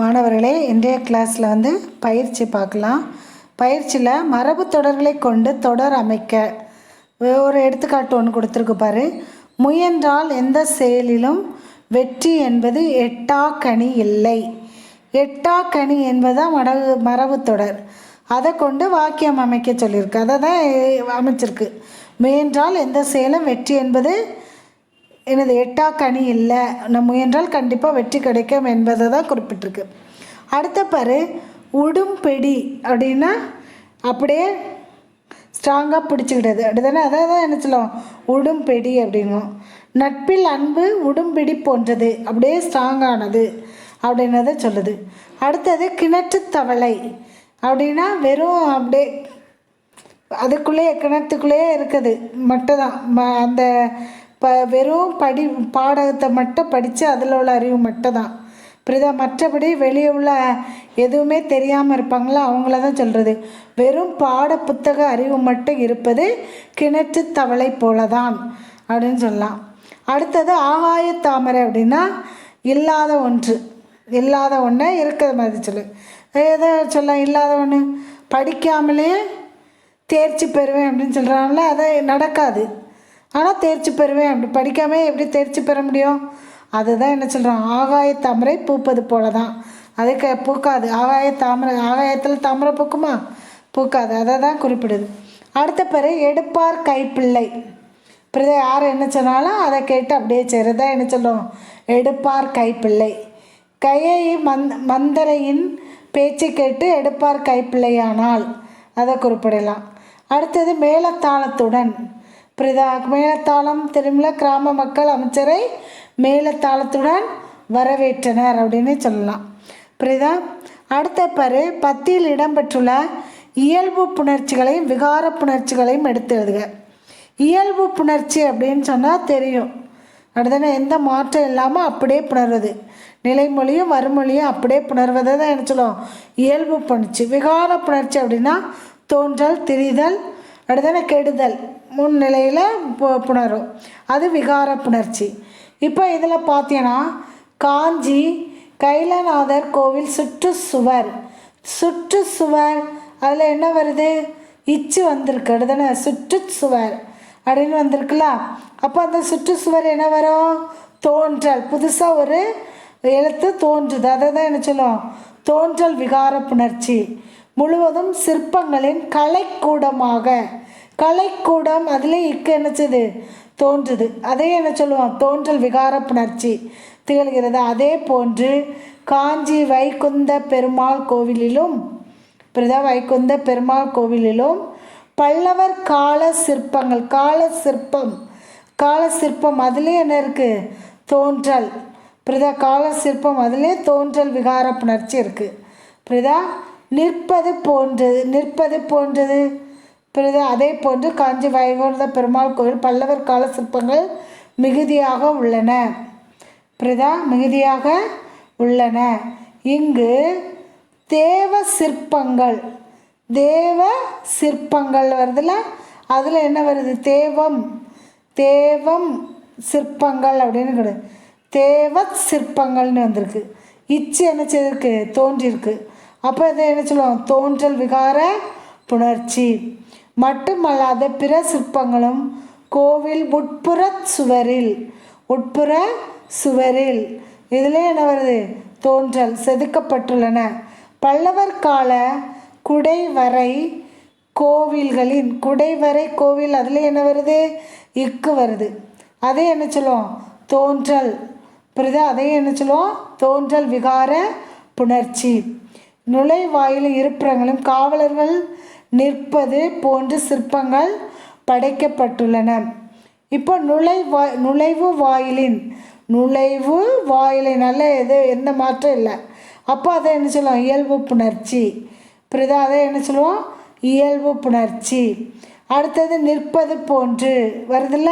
மாணவர்களே இன்றைய கிளாஸில் வந்து பயிற்சி பார்க்கலாம். பயிற்சியில் மரபு தொடர்களை கொண்டு தொடர் அமைக்க ஒரு எடுத்துக்காட்டு ஒன்று கொடுத்துருக்கு பாரு. முயன்றால் எந்த செயலிலும் வெற்றி என்பது எட்டா கனி இல்லை. எட்டா கனி என்பதுதான் மரபு மரபு தொடர். அதை கொண்டு வாக்கியம் அமைக்க சொல்லியிருக்கு. அதை தான் அமைச்சிருக்கு. முயன்றால் எந்த செயலும் வெற்றி என்பது எனது எட்டா கனி இல்லை. நம்ம முயன்றால் கண்டிப்பாக வெற்றி கிடைக்கும் என்பதை தான் குறிப்பிட்டிருக்கு. அடுத்த பாரு உடும்பெடி அப்படின்னா அப்படியே ஸ்ட்ராங்காக பிடிச்சிக்கிட்டது. அப்படிதானே அதை தான் என்ன சொல்லுவோம்? உடும்பெடி அப்படிங்கும் நட்பில் அன்பு உடும்பிடி போன்றது. அப்படியே ஸ்ட்ராங்கானது அப்படின்னதை சொல்லுது. அடுத்தது கிணற்று தவளை அப்படின்னா வெறும் அப்படியே அதுக்குள்ளேயே கிணத்துக்குள்ளேயே இருக்குது. மட்டும் தான் ம அந்த ப வெறும் படி பாடகத்தை மட்டும் படித்து அதில் உள்ள அறிவு மட்டும் தான் புரியுதா மற்றபடி வெளியே உள்ள எதுவுமே தெரியாமல் இருப்பாங்களா? அவங்கள தான் சொல்கிறது வெறும் பாட புத்தக அறிவு மட்டும் இருப்பது கிணற்று தவளை போல தான் அப்படின்னு சொல்லலாம். அடுத்தது ஆகாய தாமரை அப்படின்னா இல்லாத ஒன்று. இல்லாத ஒன்றை இருக்கிற மாதிரி சொல்லு. எதை சொல்லலாம் இல்லாத ஒன்று படிக்காமலே தேர்ச்சி பெறுவேன் அப்படின்னு சொல்கிறாங்களே அது நடக்காது. ஆனால் தேர்ச்சி பெறுவேன். அப்படி படிக்காமே எப்படி தேர்ச்சி பெற முடியும்? அதுதான் என்ன சொல்கிறோம் ஆகாய தாமரை பூப்பது போல தான் அதுக்கு பூக்காது. ஆகாய தாமரை ஆகாயத்தில் தாமரை பூக்குமா? பூக்காது. அதை தான் குறிப்பிடுது. அடுத்த பிறகு எடுப்பார் கைப்பிள்ளை. பிறகு யார் என்ன சொன்னாலும் அதை கேட்டு அப்படியே செய்கிறதா என்ன சொல்கிறோம் எடுப்பார் கைப்பிள்ளை. கையை மந் மந்தரையின் பேச்சு கேட்டு எடுப்பார் கைப்பிள்ளையானால். அதை குறிப்பிடலாம். அடுத்தது மேலத்தாளத்துடன். பிரதா மேலத்தாளம் திரும்பல கிராம மக்கள் அமைச்சரை மேலத்தாளத்துடன் வரவேற்றனர் அப்படின்னு சொல்லலாம். புரியுதா அடுத்த பாரு பத்தியில் இடம்பெற்றுள்ள இயல்பு புணர்ச்சிகளையும் விகார புணர்ச்சிகளையும் எடுத்து எழுதுக. இயல்பு புணர்ச்சி அப்படின்னு சொன்னால் தெரியும். அடுத்தனே எந்த மாற்றம் இல்லாமல் அப்படியே புணர்வது நிலைமொழியும் வறுமொழியும் அப்படியே புணர்வதை தான் என்ன சொல்லுவோம்? இயல்பு புணர்ச்சி. விகார புணர்ச்சி அப்படின்னா தோன்றல் திரிதல் அடுத்தானே கெடுதல். முன்னிலையில் பு புணரும் அது விகார புணர்ச்சி. இப்போ இதில் பார்த்தீங்கன்னா காஞ்சி கைலநாதர் கோவில் சுற்றுச்சுவர். சுற்றுச்சுவர் அதில் என்ன வருது? இச்சு வந்திருக்கு. அடுத்தானே சுற்றுச்சுவர் அப்படின்னு வந்திருக்குல்ல. அப்போ அந்த சுற்றுச்சுவர் என்ன வரும்? தோன்றல். புதுசாக ஒரு எழுத்து தோன்றுது. அதை தான் என்ன சொல்லுவோம்? தோன்றல் விகார புணர்ச்சி. முழுவதும் சிற்பங்களின் கலைக்கூடமாக. கலைக்கூடம் அதிலே இக்கு என்னச்சது? தோன்றுது. அதே என்ன சொல்லுவோம்? தோன்றல் விகார புணர்ச்சி திகழ்கிறது. அதே போன்று காஞ்சி வைகுந்த பெருமாள் கோவிலிலும் பிரதா வைகுந்த பெருமாள் கோவிலிலும் பல்லவர் கால சிற்பங்கள் கால சிற்பம் கால சிற்பம் அதிலே என்ன இருக்குது தோன்றல். பிரதா கால சிற்பம் அதிலே தோன்றல் விகார புணர்ச்சி இருக்குது பிரதா நிற்பது போன்றது நிற்பது போன்றது. பிறகு அதே போன்று காஞ்சி வைகுண்ட பெருமாள் கோயில் பல்லவர் கால சிற்பங்கள் மிகுதியாக உள்ளன. பிரதா மிகுதியாக உள்ளன. இங்கு தேவ சிற்பங்கள் தேவ சிற்பங்கள் வருதுல அதில் என்ன வருது? தேவம் தேவம் சிற்பங்கள் அப்படின்னு கிடையாது தேவ சிற்பங்கள்னு வந்திருக்கு. இச்சு என்ன செய்திருக்கு? தோன்றியிருக்கு அப்போ இதை என்ன சொல்லுவோம் தோன்றல் விகார புணர்ச்சி. மட்டுமல்லாத பிற சிற்பங்களும் கோவில் உட்புற சுவரில் உட்புற சுவரில். இதில் என்ன வருது? தோன்றல் செதுக்கப்பட்டுள்ளன. பல்லவர் கால குடைவரை கோவில்களின் குடைவரை கோவில் அதில் என்ன வருது? இக்கு வருது. அதே என்ன சொல்லுவோம்? தோன்றல். புரியுது? அதையும் என்ன சொல்லுவோம்? தோன்றல் விகார புணர்ச்சி. நுழைவாயில் இருப்பிடங்களும் காவலர்கள் நிற்பது போன்ற சிற்பங்கள் படைக்கப்பட்டுள்ளன. இப்போ நுழைவா நுழைவு வாயிலின் நுழைவு வாயிலின் நல்ல எது எந்த மாற்றம் இல்லை. அப்போ அதை என்ன சொல்லுவோம்? இயல்பு புணர்ச்சி. புரியுதா அதை என்ன சொல்லுவோம்? இயல்பு புணர்ச்சி. அடுத்தது நிற்பது போன்று. வருதுல்ல?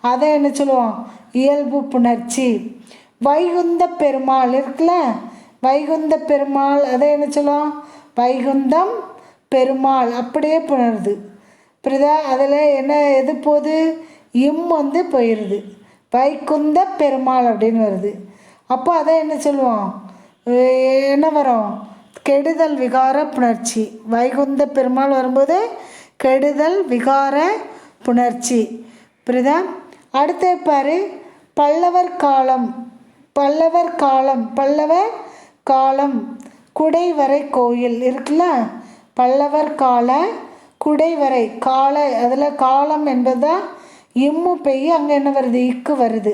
அதை என்ன சொல்லுவோம்? இயல்பு புணர்ச்சி. வைகுந்த பெருமாள் இருக்குல்ல? வைகுந்த பெருமாள் அதை என்ன சொல்லும் வைகுந்தம் பெருமாள். அப்படியே புணருது. புரியுதா? அதில் என்ன எது போகுது? இம் வந்து போயிடுது வைகுந்த பெருமாள் அப்படின்னு வருது. அப்போ அதை என்ன சொல்லுவோம் என்ன வரும்? கெடுதல் விகார புணர்ச்சி. வைகுந்த பெருமாள் வரும்போது கெடுதல் விகார புணர்ச்சி. புரியுதா? அடுத்து பாரு பல்லவர் காலம். பல்லவர் காலம். பல்லவர் காலம் குடைவரை கோயில் இருக்குல்ல? பல்லவர் கால குடைவரை கால அதில் காலம் என்பதுதான் இம்மு பெய் அங்கே என்ன வருது? இக்கு வருது.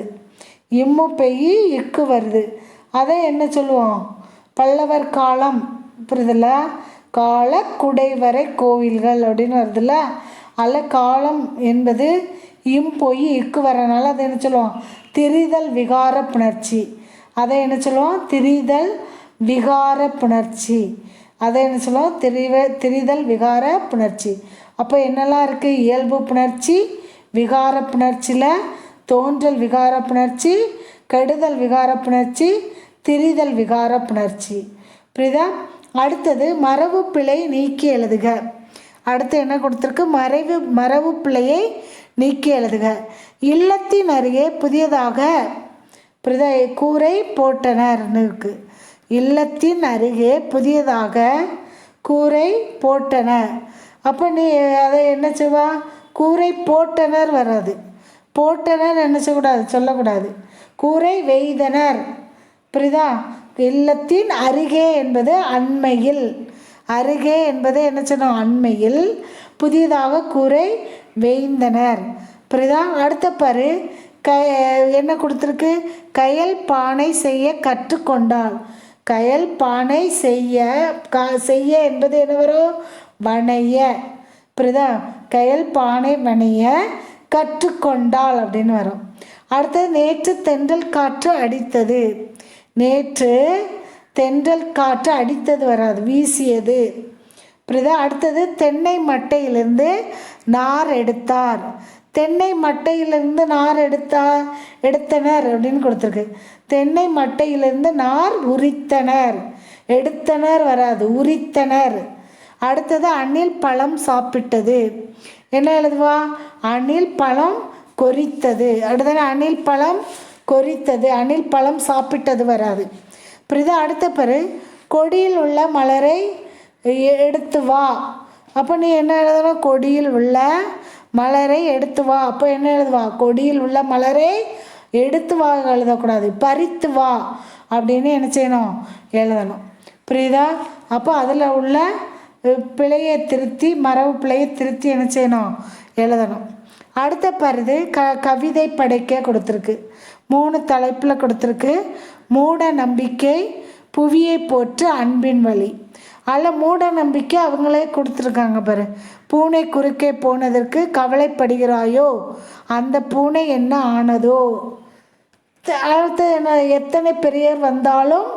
இம்மு பெய் இக்கு வருது. அதை என்ன சொல்லுவோம்? பல்லவர் காலம் புரியுதுல கால குடைவரை கோவில்கள் அப்படின்னு வருதுல்ல? அதில் காலம் என்பது இம் போய் இக்கு வரனால அதை என்ன சொல்லுவோம்? திரிதல் விகார புணர்ச்சி. அதை என்ன சொல்லுவோம்? திரிதல் விகார புணர்ச்சி. அதை என்ன சொல்லுவோம் தெரிவ திரிதல் விகார புணர்ச்சி. அப்போ என்னெல்லாம் இருக்குது இயல்பு புணர்ச்சி விகார புணர்ச்சியில் தோன்றல் விகார புணர்ச்சி கெடுதல் விகார புணர்ச்சி திரிதல் விகார புணர்ச்சி. புரியுதா? அடுத்தது மரபு பிழை நீக்கி எழுதுக. அடுத்து என்ன கொடுத்துருக்கு? மறைவு மரபு பிழையை நீக்கி எழுதுக. இல்லத்தின் அருகே புதியதாக புரியுதா? கூரை போட்டனர்னு இருக்கு. இல்லத்தின் அருகே புதியதாக கூரை போட்டனர் அப்போ நீ அதை என்ன செய்வா? கூரை போட்டனர் வராது போட்டனர் என்ன செய்யக்கூடாது? சொல்லக்கூடாது. கூரை வெய்தனர். புரியுதா? இல்லத்தின் அருகே என்பது அண்மையில். அருகே என்பது என்ன சொன்னோம்? அண்மையில் புதியதாக கூரை வெய்ந்தனர். புரியுதா? அடுத்த பாரு. க என்ன கொடுத்துருக்கு? கயல் பானை செய்ய கற்றுக்கொண்டாள். கயல் பானை செய்ய கா செய்ய என்பது என்ன வரும்? வணைய. புரியுதா? கயல் பானை வணைய கற்றுக்கொண்டாள் அப்படின்னு வரும். அடுத்தது நேற்று தென்றல் காற்று அடித்தது. நேற்று தென்றல் காற்று அடித்தது வராது வீசியது. புரியுதா? அடுத்தது தென்னை மட்டையிலிருந்து நார் எடுத்தார். தென்னை மட்டையிலிருந்து நார் எடுத்தா எடுத்தனர் அப்படின்னு கொடுத்துருக்கு. தென்னை மட்டையிலிருந்து நார் உரித்தனர். எடுத்தனர் வராது உரித்தனர். அடுத்தது அணில் பழம் சாப்பிட்டது. என்ன எழுதுவா? அணில் பழம் கொறித்தது. அடுத்தது அணில் பழம் கொறித்தது. அணில் பழம் சாப்பிட்டது வராது. புரியுதா அடுத்த பிறகு கொடியில் உள்ள மலரை எடுத்து வா. அப்போ நீ என்ன எழுதணும்? கொடியில் உள்ள மலரை எடுத்து வா. அப்போ என்ன எழுதுவா? கொடியில் உள்ள மலரை எடுத்து வா எழுதக்கூடாது. பறித்து வா அப்படின்னு என்ன செய்யணும்? எழுதணும். புரியுதா? அப்போ அதில் உள்ள பிழையை திருத்தி மரபு பிழையை திருத்தி என்ன செய்யணும்? எழுதணும். அடுத்த பருது க கவிதை படைக்க கொடுத்துருக்கு. மூணு தலைப்பில் கொடுத்துருக்கு. மூட நம்பிக்கை புவியை போற்று அன்பின் வழி. அதில் மூட நம்பிக்கை அவங்களே கொடுத்துருக்காங்க பாரு. பூனை குறுக்கே போனதற்கு கவலைப்படுகிறாயோ? அந்த பூனை என்ன ஆனதோ? அடுத்து என்ன எத்தனை பெரியர் வந்தாலும்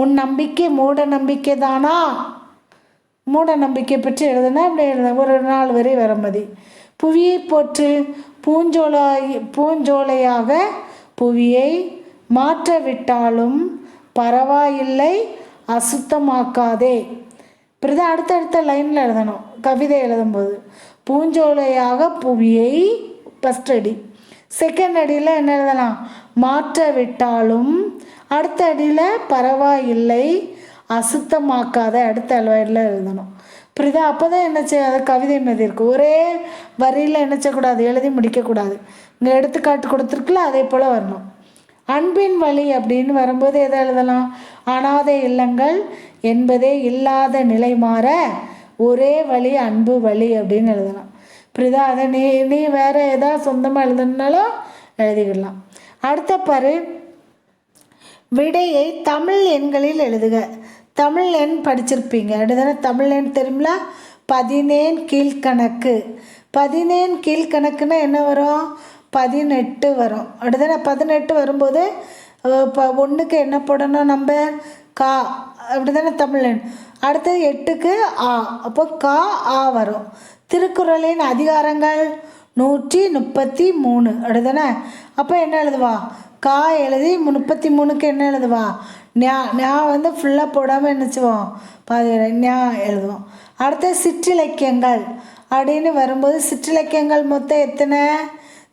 உன் நம்பிக்கை மூட நம்பிக்கை தானா? மூட நம்பிக்கை பற்றி எழுதுனா அப்படி எழுத ஒரு நாள் வரை வரமதி. புவியை போற்று பூஞ்சோலாய் பூஞ்சோலையாக புவியை மாற்ற விட்டாலும் பரவாயில்லை அசுத்தமாக்காதே. பிறகு அடுத்தடுத்த லைனில் எழுதணும். கவிதை எழுதும்போது. பூஞ்சோலையாக புவியை ஃபஸ்ட் அடி. செகண்ட் அடியில் என்ன எழுதலாம்? மாற்ற விட்டாலும் அடுத்த அடியில் பரவாயில்லை அசுத்தமாக்காத அடுத்த அலுவலில் எழுதணும். புரியுதா அப்போ தான் என்ன செய்ய அது கவிதை மீது இருக்கு ஒரே வரியில் என்ன செய்யக்கூடாது? எழுதி முடிக்கக்கூடாது. இங்கே எடுத்துக்காட்டு கொடுத்துருக்குல்ல அதே போல் வரணும். அன்பின் வழி அப்படின்னு வரும்போது எதை எழுதலாம்? அனாதை இல்லங்கள் என்பதே இல்லாத நிலை மாற ஒரே வழி அன்பு வழி அப்படின்னு எழுதலாம். புரியுதா அதை நீ நீ வேறு எதாவது சொந்தமாக எழுதணுன்னாலும் எழுதிக்கிடலாம் அடுத்த பாரு. விடையை தமிழ் எண்களில் எழுதுக. தமிழ் எண் படிச்சிருப்பீங்க. அடுத்தது தமிழ் எண் தெரியுங்களா பதினேன் கீழ்கணக்கு. பதினேன் கீழ்கணக்குன்னா என்ன வரும்? பதினெட்டு வரும். அடுத்தன பதினெட்டு வரும்போது இப்போ ஒன்றுக்கு என்ன போடணும் நம்ம? கா. அப்படி தானே தமிழன் அடுத்தது எட்டுக்கு ஆ. அப்போ கா ஆ வரும். திருக்குறளின் அதிகாரங்கள் நூற்றி முப்பத்தி மூணு. அப்படிதானே? அப்போ என்ன எழுதுவா? கா எழுதி முப்பத்தி மூணுக்கு என்ன எழுதுவா? ஞா ஞா வந்து ஃபுல்லாக போடாமல் என்னச்சுவோம் பாதி ஞா எழுதுவோம். அடுத்த சிற்றிலக்கியங்கள். அப்படின்னு வரும்போது சிற்றிலக்கியங்கள் மொத்தம் எத்தனை?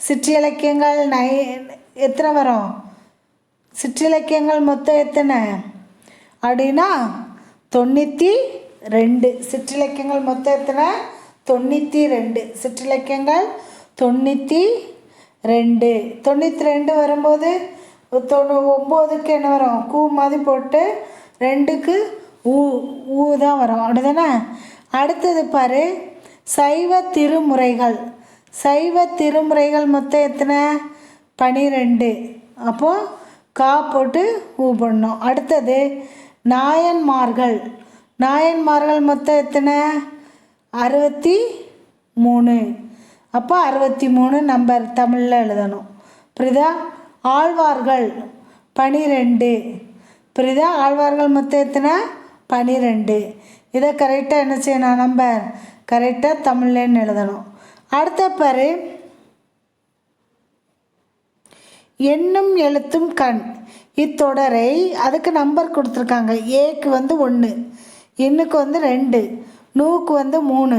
சிற்றிலக்கியங்கள் நை எத்தனை வரும்? சிற்றிலக்கியங்கள் மொத்தம் எத்தனை? அப்படின்னா தொண்ணூற்றி ரெண்டு. சிற்றிலக்கியங்கள் மொத்தம் எத்தனை? தொண்ணூற்றி ரெண்டு. சிற்றிலக்கியங்கள் தொண்ணூற்றி ரெண்டு. தொண்ணூற்றி ரெண்டு வரும்போது தொண்ணூ ஒம்போதுக்கு என்ன வரும்? கூ மாதிரி போட்டு ரெண்டுக்கு ஊ ஊ தான் வரும். அப்படிதானே? அடுத்தது பாரு சைவ திருமுறைகள். சைவ திருமுறைகள் மொத்தம் எத்தனை? பனிரெண்டு. அப்போது கா போட்டு ஊ பண்ணோம் அடுத்தது நாயன்மார்கள். நாயன்மார்கள் மொத்தம் எத்தனை? அறுபத்தி மூணு. அப்போ அறுபத்தி மூணு நம்பர் தமிழில் எழுதணும். புரியுதா? ஆழ்வார்கள் பனிரெண்டு. புரியுதா? ஆழ்வார்கள் மொத்தம் எத்தனை? பனிரெண்டு. இதை கரெக்டாக என்ன செய்யணும்? நம்பர் கரெக்டாக தமிழ்லன்னு எழுதணும். அடுத்த பாரு. எண்ணும் எழுத்தும் கண். இத்தொடரை அதுக்கு நம்பர் கொடுத்துருக்காங்க. ஏக்கு வந்து ஒன்று இன்னுக்கு வந்து ரெண்டு. நூக்கு வந்து மூணு.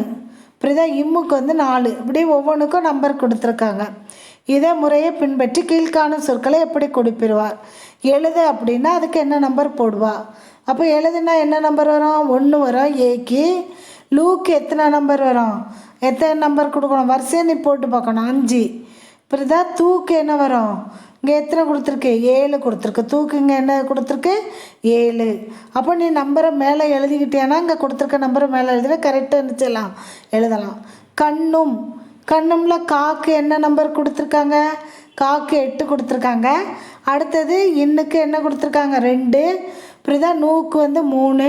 இப்படிதான் இம்முக்கு வந்து நாலு. இப்படி ஒவ்வொன்றுக்கும் நம்பர் கொடுத்துருக்காங்க. இதே முறையை பின்பற்றி கீழ்காணும் சொற்களை எப்படி கொடுப்பிடுவார்? எழுது அப்படின்னா அதுக்கு என்ன நம்பர் போடுவா? அப்போ எழுதுனா என்ன நம்பர் வரும்? ஒன்று வரும். ஏக்கு லூக்கு எத்தனை நம்பர் வரும்? எத்தனை நம்பர் கொடுக்கணும்? வரிசையை நீ போட்டு பார்க்கணும். அஞ்சு. புரியுதா தூக்கு என்ன வரும்? இங்கே எத்தனை கொடுத்துருக்கு? ஏழு கொடுத்துருக்கு. தூக்கு இங்கே என்ன கொடுத்துருக்கு? ஏழு. அப்போ நீ நம்பரை மேலே எழுதிக்கிட்டேன்னா இங்கே கொடுத்துருக்க நம்பரை மேலே எழுதினா கரெக்டாக இருந்துச்சலாம் எழுதலாம். கண்ணும். கண்ணும்ல காக்கு என்ன நம்பர் கொடுத்துருக்காங்க? காக்கு எட்டு கொடுத்துருக்காங்க. அடுத்தது இன்னுக்கு என்ன கொடுத்துருக்காங்க? ரெண்டு. புரியுதா நூக்கு வந்து மூணு.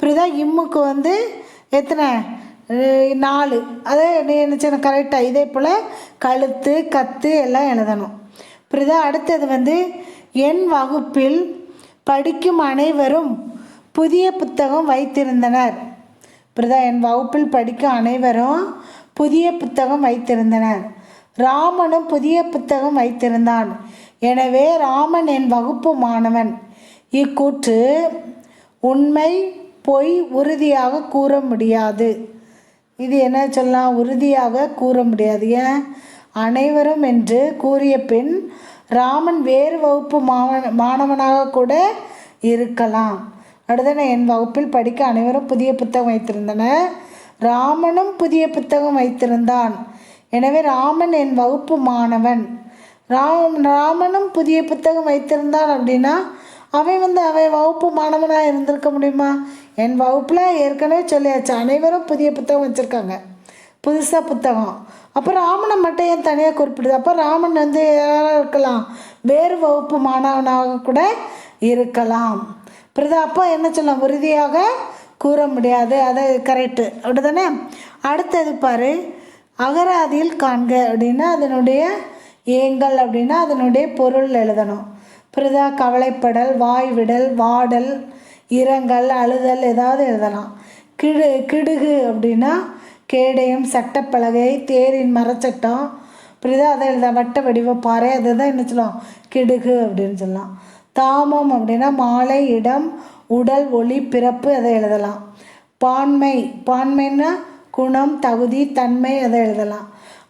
புரியுதா இம்முக்கு வந்து எத்தனை? நாலு. அதே நீ என்ன கரெக்டாக இதே போல் கழுத்து கத்து எல்லாம் எழுதணும். புரியுதா அடுத்தது வந்து என் வகுப்பில் படிக்கும் அனைவரும் புதிய புத்தகம் வைத்திருந்தனர். புரியுதா என் வகுப்பில் படிக்கும் அனைவரும் புதிய புத்தகம் வைத்திருந்தனர். ராமனும் புதிய புத்தகம் வைத்திருந்தான். எனவே ராமன் என் வகுப்பு மாணவன். இக்கூற்று உண்மை பொய் உறுதியாக கூற முடியாது. இது என்ன சொல்லலாம்? உறுதியாக கூற முடியாது. ஏன்? அனைவரும் என்று கூறிய பின் ராமன் வேறு வகுப்பு மாணவன் மாணவனாக கூட இருக்கலாம். அடுத்தன என் வகுப்பில் படிக்க அனைவரும் புதிய புத்தகம் வைத்திருந்தனர். ராமனும் புதிய புத்தகம் வைத்திருந்தான். எனவே ராமன் என் வகுப்பு மாணவன். ராம் ராமனும் புதிய புத்தகம் வைத்திருந்தான் அப்படின்னா அவன் வந்து அவன் வகுப்பு மாணவனாக இருந்திருக்க முடியுமா? என் வகுப்பில் ஏற்கனவே சொல்லியாச்சு அனைவரும் புதிய புத்தகம் வச்சுருக்காங்க. புதுசாக புத்தகம். அப்போ ராமனை மட்டும் ஏன் தனியாக குறிப்பிடுது அப்போ ராமன் வந்து யாராக இருக்கலாம்? வேறு வகுப்பு மாணவனாக கூட இருக்கலாம். புரியுதா அப்போ என்ன சொல்லலாம்? உறுதியாக கூற முடியாது. அது கரெக்டு அப்படிதானே அடுத்தது பாரு. அகராதியில் காண்க அப்படின்னா அதனுடைய ஏங்கல் அப்படின்னா அதனுடைய பொருள் எழுதணும். புரியுதா கவலைப்படல் வாய்விடல் வாடல் இரங்கல் அழுதல் ஏதாவது எழுதலாம். கிடு கிடுகு அப்படின்னா கேடயம் சட்டப்பலகை தேரின் மரச்சட்டம் புரியுதா அதை எழுத வட்ட வடிவ பாறை அதை தான் என்ன சொல்லலாம் கிடுகு அப்படின்னு சொல்லலாம். தாமம் அப்படின்னா மாலை இடம் உடல் ஒளி பிறப்பு அதை எழுதலாம். பான்மை பான்மைன்னா குணம் தகுதி தன்மை அதை எழுதலாம்.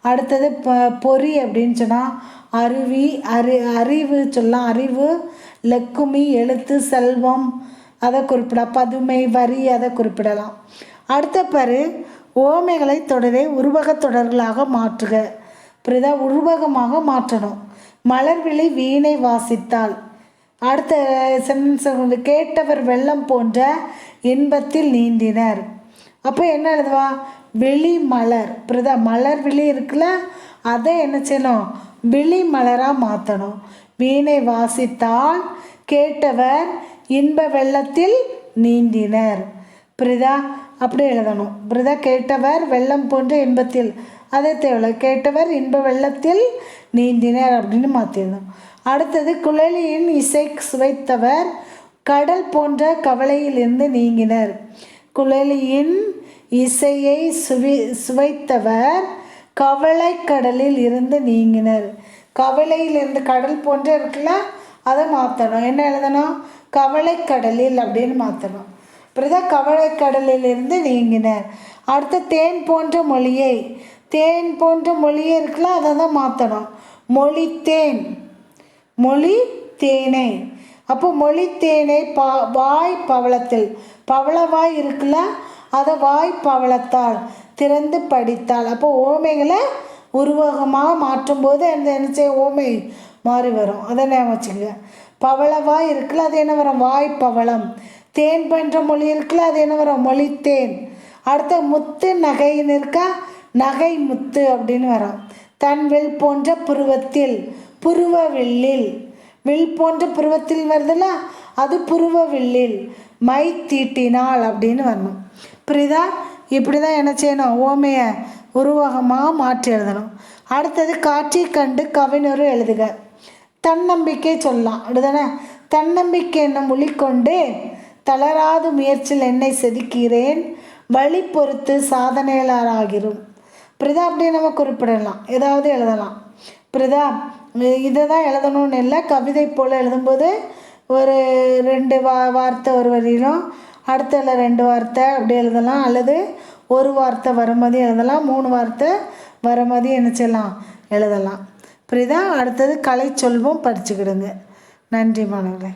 அடுத்தது ப பொறி அப்படின்னு சொன்னால் அருவி அறி அறிவு சொல்லலாம். அறிவு லக்குமி எழுத்து செல்வம் அதை குறிப்பிடலாம். பதுமை வரி அதை குறிப்பிடலாம். அடுத்த பாரு ஓமைகளை தொடரை உருவகத் தொடர்களாக மாற்றுக. புரியுதா உருவகமாக மாற்றணும். மலர்விழி வீணை வாசித்தாள். அடுத்த சென்டென்ஸ் வந்து கேட்டவர் வெள்ளம் போன்ற இன்பத்தில் நீந்தினர். அப்போ என்ன எழுதுவா? விழி மலர். புரியுதா மலர் விழி இருக்குல்ல அதை என்ன செய்யணும்? விழி மலராக மாற்றணும் வீணை வாசித்தால் கேட்டவர் இன்ப வெள்ளத்தில் நீந்தினர். புரியுதா அப்படி எழுதணும். பிரதா கேட்டவர் வெள்ளம் போன்ற இன்பத்தில். அதே தேவை கேட்டவர் இன்ப வெள்ளத்தில் நீந்தினர் அப்படின்னு மாற்றிடணும் அடுத்தது குழலியின் இசை சுவைத்தவர் கடல் போன்ற கவலையிலிருந்து நீங்கினர். குழலியின் இசையை சுவி சுவைத்தவர் கவலை கடலில் இருந்து நீங்கினர். கவலையில் இருந்து கடல் போன்ற இருக்குல்ல அதை மாற்றணும் என்ன எழுதணும்? கவலை கடலில் அப்படின்னு மாற்றணும் அப்புறம் கவலைக்கடலிலிருந்து இருந்து நீங்கினர் அடுத்து தேன் போன்ற மொழியை தேன் போன்ற மொழியே இருக்குல்ல அதை தான் மாற்றணும் மொழி தேன் மொழி தேனை அப்போ மொழி தேனை பா வாய் பவளத்தில் பவளவாய் இருக்குல்ல அதை வாய் பவளத்தால் திறந்து படித்தாள் அப்போ ஓமைகளை உருவகமாக மாற்றும்போது அந்த என்ன செய்ய ஓமை மாறி வரும். அதை ஞாபகம் வச்சுக்கோங்க. பவளவாய் இருக்குல்ல அது என்ன வரும்? வாய் பவளம். தேன் பன்ற மொழி இருக்குல்ல அது என்ன வரும்? மொழி தேன். அடுத்த முத்து நகைன்னு இருக்கா? நகை முத்து அப்படின்னு வரும். தன் வில் போன்ற புருவத்தில் புருவ வில்லில். வில் போன்ற புருவத்தில் வருதுல்ல அது புருவ வில்லில். மை தீட்டினாள் அப்படின்னு வரணும். புரியுதா? இப்படி தான் என்ன செய்யணும்? ஓமையை உருவகமாக மாற்றி எழுதணும். அடுத்தது காட்சி கண்டு கவிஞரும் எழுதுக. தன்னம்பிக்கை சொல்லலாம். அப்படிதானே? தன்னம்பிக்கை என்னும் மொழி கொண்டு தளராது முயற்சியில் என்னை செதுக்கிறேன். வழி பொறுத்து சாதனையாளராகிறோம் பிரதா அப்படின்னு நம்ம குறிப்பிடலாம். ஏதாவது எழுதலாம். பிரதா இதை தான் எழுதணும்னு இல்லை. கவிதை போல் எழுதும்போது ஒரு ரெண்டு வா வார்த்தை ஒரு வரியிலும் அடுத்தல ரெண்டு வார்த்தை அப்படி எழுதலாம். அல்லது ஒரு வார்த்தை வர மாதிரி எழுதலாம். மூணு வார்த்தை வர மாதிரி என்ன எழுதலாம். புரியுதா அடுத்தது கலை சொல்வோம் படிச்சுக்கிடுங்க. நன்றி மாணவர்களே.